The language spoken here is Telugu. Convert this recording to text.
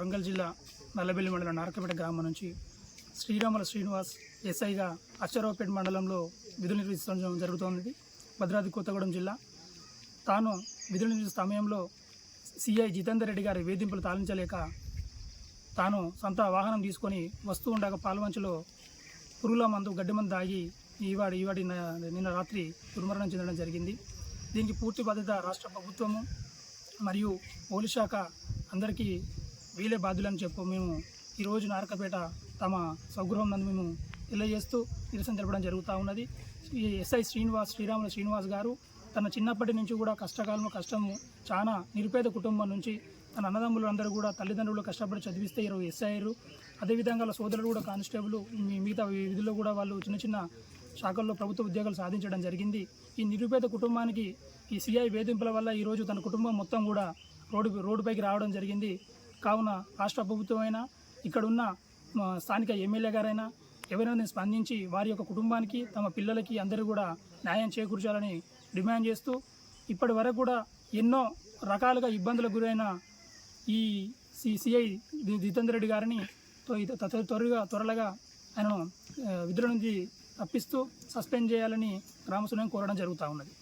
వరంగల్ జిల్లా నల్లబెల్లి మండలం నారకపేట గ్రామం నుంచి శ్రీరాముల శ్రీనివాస్ ఎస్ఐగా అశ్వరావుపేట మండలంలో విధులు నిర్వహించడం జరుగుతోంది. భద్రాద్రి కొత్తగూడెం జిల్లా. తాను విధులు నిర్వహించిన సమయంలో సిఐ జితేందర్ రెడ్డి గారి వేధింపులు తాళించలేక తాను సొంత వాహనం తీసుకొని వస్తూ ఉండగా పాల్వంచలో పురుగుల మందు గడ్డి మందు దాగి ఈవాడి ఈవాడి నిన్న రాత్రి దుర్మరణం చెందడం జరిగింది. దీనికి పూర్తి బాధ్యత రాష్ట్ర ప్రభుత్వము మరియు పోలీస్ శాఖ అందరికీ వీలే బాధ్యులని చెప్పు మేము ఈరోజు నారకపేట తమ స్వగృహం నందు మేము తెలియజేస్తూ నిరసన తెలపడం జరుగుతూ ఉన్నది. ఈ ఎస్ఐ శ్రీనివాస్ శ్రీరాముల శ్రీనివాస్ గారు తన చిన్నప్పటి నుంచి కూడా కష్టకాలం కష్టము చాలా నిరుపేద కుటుంబం నుంచి తన అన్నదమ్ములు అందరూ కూడా తల్లిదండ్రులు కష్టపడి చదివిస్తే ఇరవై ఎస్ఐ అయ్యారు. అదేవిధంగా వాళ్ళ సోదరులు కూడా కానిస్టేబుల్ మిగతా విధుల్లో కూడా వాళ్ళు చిన్న చిన్న శాఖల్లో ప్రభుత్వ ఉద్యోగాలు సాధించడం జరిగింది. ఈ నిరుపేద కుటుంబానికి ఈ సిఐ వేధింపుల వల్ల ఈరోజు తన కుటుంబం మొత్తం కూడా రోడ్డు రోడ్డుపైకి రావడం జరిగింది. కావున రాష్ట్ర ప్రభుత్వమైనా ఇక్కడున్న స్థానిక ఎమ్మెల్యే గారైనా ఎవరైనా స్పందించి వారి యొక్క కుటుంబానికి తమ పిల్లలకి అందరూ కూడా న్యాయం చేకూర్చాలని డిమాండ్ చేస్తూ ఇప్పటి వరకు కూడా ఎన్నో రకాలుగా ఇబ్బందులకు గురైన ఈ సిఐ జితేందర్ రెడ్డి గారిని త్వరగా త్వరగా ఆయనను విధుల నుంచి తప్పిస్తూ సస్పెండ్ చేయాలని గ్రామస్తులను కోరడం జరుగుతూ ఉన్నది.